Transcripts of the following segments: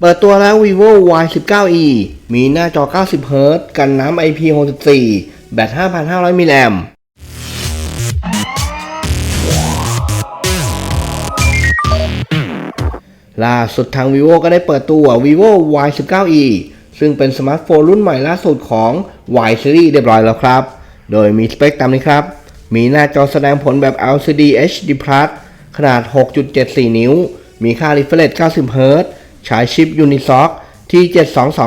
เปิดตัวแล้ว vivo y 1 9 e มีหน้าจอ 90 Hz กันน้ำ IP64 แบต 5,500 มิลลิแอมล่าสุดทาง vivo ก็ได้เปิดตัว vivo y 1 9 e ซึ่งเป็นสมาร์ทโฟนรุ่นใหม่ล่าสุดของ y series เรียบร้อยแล้วครับ โดยมีสเปคตามนี้ครับ มีหน้าจอแสดงผลแบบ LCD HD Plus ขนาด 6.74 นิ้ว มีค่า refresh 90 Hz ใช้ชิป Unisoc ที่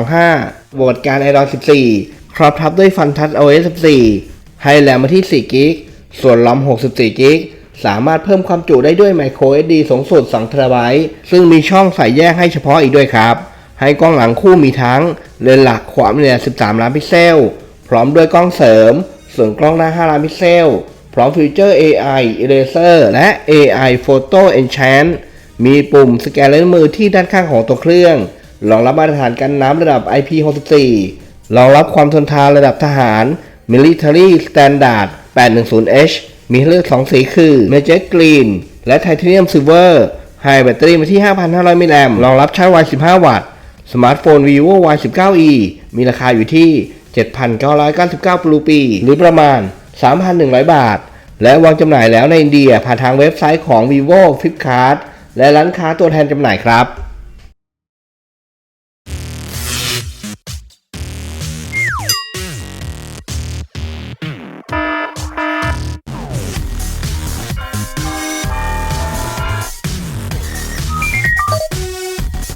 7225บวกการ Android 14 ครอบทับด้วย FunTouch OS 14 ให้แรมมาที่4กิกส่วนลอม 64กิกสามารถเพิ่มความจุได้ด้วย Micro SD สูงสุด2 t b ซึ่งมีช่องใส่แยกให้เฉพาะอีกด้วยครับ ให้กล้องหลังคู่มีทั้งเลนส์หลักความละเอียด13 ล้านพิกเซล พร้อมด้วยกล้องเสริม ส่วนกล้องหน้า 5 ล้านพิกเซล พร้อมฟีเจอร์ AI Eraser และ AI Photo Enchant มีปุ่มสแกนลายนิ้วมือที่ด้านข้างของตัวเครื่องรองรับมาตรฐานกันน้ำระดับ IP64 รองรับความทนทานระดับทหาร Military Standard 810H มีให้เลือก 2 สีคือ Magic Green และ Titanium Silver ให้แบตเตอรี่มาที่ 5,500 มิลลิแอมรองรับชาร์จไว 15 วัตต์ สมาร์ทโฟน vivo y 1 9 e มีราคาอยู่ที่ 7,999รูปี หรือประมาณ 3,100 บาท และวางจำหน่ายแล้วในอินเดียผ่านทางเว็บไซต์ของ vivo flipkart และร้านค้าตัวแทนจำหน่ายครับ